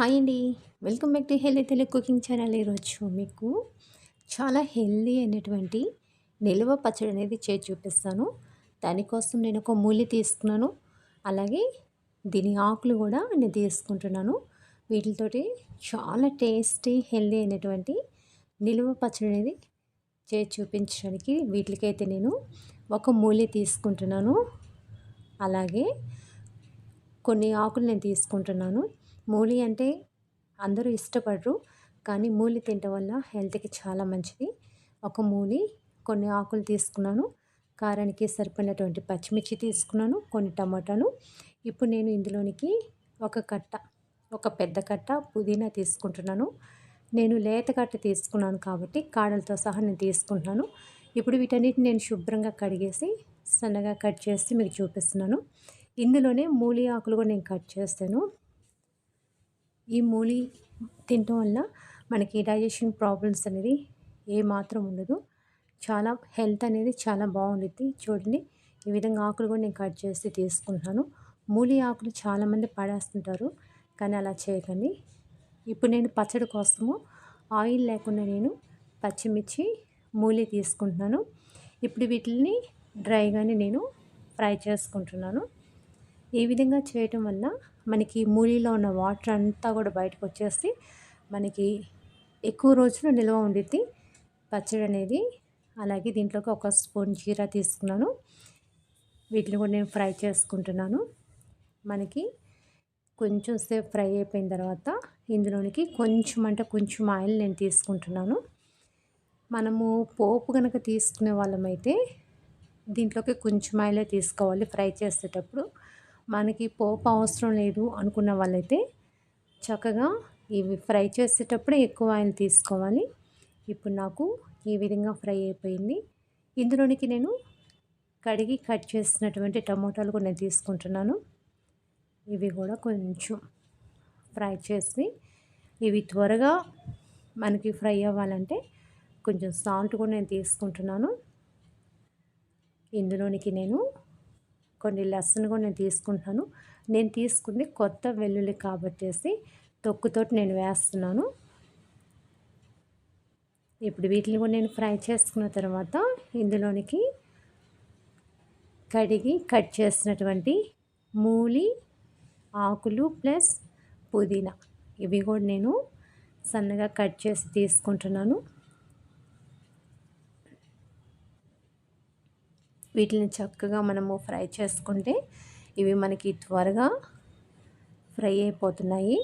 Hi అండి. Welcome back to healthy Telugu cooking channel. ఈరోజు మీకు చాలా హెల్దీ అయినటువంటి నిల్వ పచ్చడి అనేది చేసి చూపిస్తాను. దానికోసం నేను ఒక మూలి తీసుకున్నాను. అలాగే దీని ఆకులు కూడా నేను తీసుకుంటున్నాను. వీటితోటి చాలా టేస్టీ హెల్దీ అయినటువంటి నిల్వ పచ్చడి అనేది చేసి చూపించడానికి వీటికైతే నేను ఒక మూలి తీసుకుంటున్నాను. అలాగే కొన్ని ఆకులు నేను తీసుకుంటున్నాను. మూలి అంటే అందరూ ఇష్టపడరు కానీ మూలి తినటం వల్ల హెల్త్కి చాలా మంచిది. ఒక మూలి కొన్ని ఆకులు తీసుకున్నాను కారానికి సరిపడినటువంటి పచ్చిమిర్చి తీసుకున్నాను కొన్ని టమాటాలు. ఇప్పుడు నేను ఇందులోనికి ఒక కట్ట ఒక పెద్ద కట్ట పుదీనా తీసుకుంటున్నాను. నేను లేత కట్ట తీసుకున్నాను కాబట్టి కాడలతో సహా నేను తీసుకుంటున్నాను. ఇప్పుడు వీటన్నిటిని నేను శుభ్రంగా కడిగేసి సన్నగా కట్ చేసి మీకు చూపిస్తున్నాను. ఇందులోనే మూలి ఆకులు కూడా నేను కట్ చేస్తాను. ఈ మూలి తినటం వల్ల మనకి డైజెషన్ ప్రాబ్లమ్స్ అనేది ఏమాత్రం ఉండదు. చాలా హెల్త్ అనేది చాలా బాగుంటుంది చూడండి ఈ విధంగా ఆకులు కూడా నేను కట్ చేసి తీసుకుంటున్నాను. మూలి ఆకులు చాలామంది పడేస్తుంటారు కానీ అలా చేయకండి. ఇప్పుడు నేను పచ్చడి కోసము ఆయిల్ లేకుండా నేను పచ్చిమిర్చి మూలి తీసుకుంటున్నాను. ఇప్పుడు వీటిని డ్రైగానే నేను ఫ్రై చేసుకుంటున్నాను. ఈ విధంగా చేయటం వల్ల మనకి మూలీలో ఉన్న వాటర్ అంతా కూడా బయటకు వచ్చేసి మనకి ఎక్కువ రోజులు నిల్వ ఉండిద్ది. పచ్చడి అనేది. అలాగే దీంట్లోకి ఒక స్పూన్ జీరా తీసుకున్నాను. వీటిని కూడా నేను ఫ్రై చేసుకుంటున్నాను. మనకి కొంచెం సేపు ఫ్రై అయిపోయిన తర్వాత ఇందులోనికి కొంచెం అంటే కొంచెం ఆయిల్ నేను తీసుకుంటున్నాను. మనము పోపు కనుక తీసుకునే వాళ్ళమైతే దీంట్లోకి కొంచెం ఆయిలే తీసుకోవాలి ఫ్రై చేసేటప్పుడు. మనకి పోపు అవసరం లేదు అనుకున్న వాళ్ళైతే చక్కగా ఇవి ఫ్రై చేసేటప్పుడే ఎక్కువ ఆయిల్ తీసుకోవాలి. ఇప్పుడు నాకు ఈ విధంగా ఫ్రై అయిపోయింది. ఇందులోనికి నేను కడిగి కట్ చేసినటువంటి టమోటాలు కూడా నేను తీసుకుంటున్నాను. ఇవి కూడా కొంచెం ఫ్రై చేసి ఇవి త్వరగా మనకి ఫ్రై అవ్వాలంటే కొంచెం సాల్ట్ కూడా నేను తీసుకుంటున్నాను. ఇందులోనికి నేను కొన్ని లెసన్ కూడా నేను తీసుకుంటున్నాను. నేను తీసుకుంది కొత్త వెల్లుల్లి కాబట్టేసి తొక్కుతోటి నేను వేస్తున్నాను. ఇప్పుడు వీటిని కూడా నేను ఫ్రై చేసుకున్న తర్వాత ఇందులోనికి కడిగి కట్ చేసినటువంటి మూలి ఆకులు ప్లస్ పుదీనా. ఇవి కూడా నేను సన్నగా కట్ చేసి తీసుకుంటున్నాను. వీటిని చక్కగా మనము ఫ్రై చేసుకుంటే ఇవి మనకి త్వరగా ఫ్రై అయిపోతున్నాయి.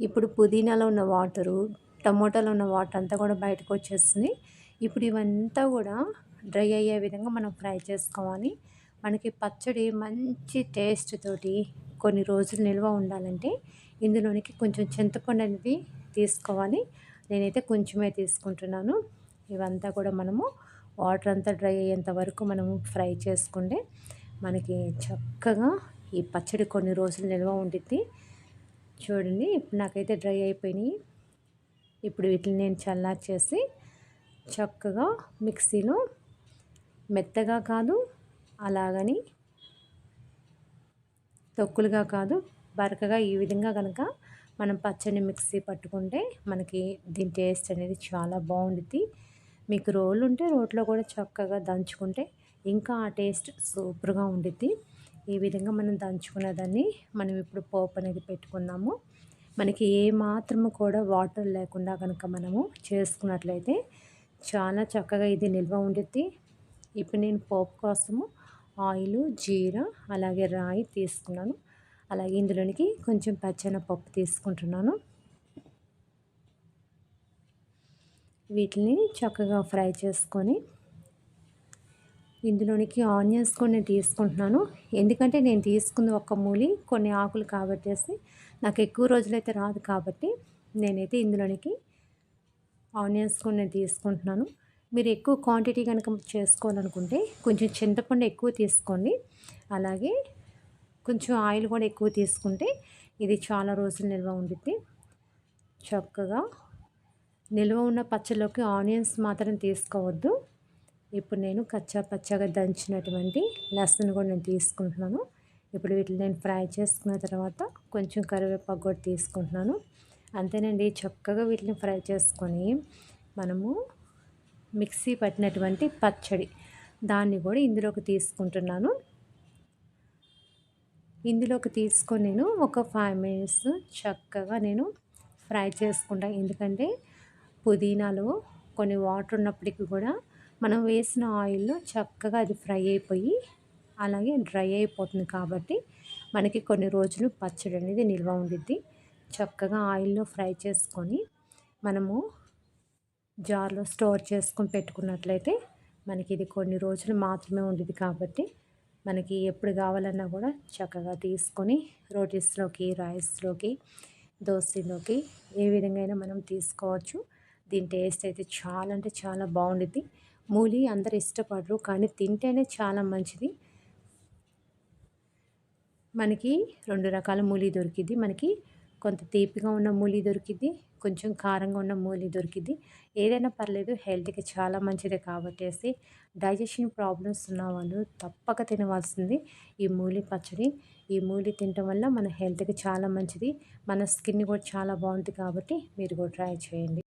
ఇప్పుడు పుదీనాలో ఉన్న వాటరు టమోటాలో ఉన్న వాటర్ అంతా కూడా బయటకు వచ్చేస్తుంది. ఇప్పుడు ఇవంతా కూడా డ్రై అయ్యే విధంగా మనం ఫ్రై చేసుకోవాలి. మనకి పచ్చడి మంచి టేస్ట్ తోటి కొన్ని రోజులు నిల్వ ఉండాలంటే ఇందులోనికి కొంచెం చింతపండు అనేది తీసుకోవాలి. నేనైతే కొంచెమే తీసుకుంటున్నాను. ఇవంతా కూడా మనము వాటర్ అంతా డ్రై అయ్యేంత వరకు మనము ఫ్రై చేసుకుంటే మనకి చక్కగా ఈ పచ్చడి కొన్ని రోజులు నిల్వ ఉండిద్ది. చూడండి ఇప్పుడు నాకైతే డ్రై అయిపోయినాయి. ఇప్పుడు వీటిని నేను చల్లారి చేసి చక్కగా మిక్సీలో మెత్తగా కాదు అలాగని తొక్కులుగా కాదు బరకగా ఈ విధంగా కనుక మనం పచ్చని మిక్సీ పట్టుకుంటే మనకి దీని టేస్ట్ అనేది చాలా బాగుంటుంది మీకు రోలు ఉంటే రోట్లో కూడా చక్కగా దంచుకుంటే ఇంకా ఆ టేస్ట్ సూపర్గా ఉండిద్ది. ఈ విధంగా మనం దంచుకున్న దాన్ని మనం ఇప్పుడు పోపు అనేది పెట్టుకున్నాము మనకి ఏ మాత్రము కూడా వాటర్ లేకుండా కనుక మనము చేసుకున్నట్లయితే చాలా చక్కగా ఇది నిల్వ ఉండిద్ది. ఇప్పుడు నేను పోపు కోసము ఆయిల్ జీరా అలాగే రాయి తీసుకున్నాను. అలాగే ఇందులోనికి కొంచెం పచ్చని పప్పు తీసుకుంటున్నాను. వీటిని చక్కగా ఫ్రై చేసుకొని ఇందులోనికి ఆనియన్స్ కూడా తీసుకుంటున్నాను. ఎందుకంటే నేను తీసుకుంది ఒక మూలి కొన్ని ఆకులు కాబట్టేసి నాకు ఎక్కువ రోజులైతే రాదు కాబట్టి నేనైతే ఇందులోనికి ఆనియన్స్ కూడా తీసుకుంటున్నాను. మీరు ఎక్కువ క్వాంటిటీ కనుక చేసుకోవాలనుకుంటే కొంచెం చింతపండు ఎక్కువ తీసుకోండి. అలాగే కొంచెం ఆయిల్ కూడా ఎక్కువ తీసుకుంటే ఇది చాలా రోజులు నిల్వ ఉండిద్ది. చక్కగా నిల్వ ఉన్న పచ్చలోకి ఆనియన్స్ మాత్రం తీసుకోవద్దు. ఇప్పుడు నేను కచ్చా పచ్చగా దంచినటువంటి లస్సను కూడా నేను తీసుకుంటున్నాను. ఇప్పుడు వీటిని నేను ఫ్రై చేసుకున్న తర్వాత కొంచెం కరివేపాకు కూడా తీసుకుంటున్నాను. అంతేనండి చక్కగా వీటిని ఫ్రై చేసుకొని మనము మిక్సీ పట్టినటువంటి పచ్చడి దాన్ని కూడా ఇందులోకి తీసుకుంటున్నాను. ఇందులోకి తీసుకొని నేను ఒక ఫైవ్ మినిట్స్ చక్కగా నేను ఫ్రై చేసుకుంటాను ఎందుకంటే పుదీనాలో కొన్ని వాటర్ ఉన్నప్పటికీ కూడా మనం వేసిన ఆయిల్లో చక్కగా అది ఫ్రై అయిపోయి అలాగే డ్రై అయిపోతుంది కాబట్టి మనకి కొన్ని రోజులు పచ్చడి అనేది నిల్వ ఉండిద్ది. చక్కగా ఆయిల్లో ఫ్రై చేసుకొని మనము జార్లో స్టోర్ చేసుకొని పెట్టుకున్నట్లయితే మనకి ఇది కొన్ని రోజులు మాత్రమే ఉండేది కాబట్టి మనకి ఎప్పుడు కావాలన్నా కూడా చక్కగా తీసుకొని రోటీస్లోకి రైస్లోకి దోశలోకి ఏ విధంగా అయినా మనం తీసుకోవచ్చు. దీని టేస్ట్ అయితే చాలా అంటే చాలా బాగుండిద్ది. మూలి అందరు ఇష్టపడరు కానీ తింటేనే చాలా మంచిది. మనకి రెండు రకాల మూలి దొరికిద్ది. మనకి కొంత తీపిగా ఉన్న మూలి దొరికిద్ది కొంచెం కారంగా ఉన్న మూలి దొరికిద్ది. ఏదైనా పర్లేదు హెల్త్కి చాలా మంచిది కాబట్టి డైజెషన్ ప్రాబ్లమ్స్ ఉన్న వాళ్ళు తప్పక తినవలసింది ఈ మూలి పచ్చడి. ఈ మూలి తినటం వల్ల మన హెల్త్కి చాలా మంచిది. మన స్కిన్ కూడా చాలా బాగుంటుంది కాబట్టి మీరు కూడా ట్రై చేయండి.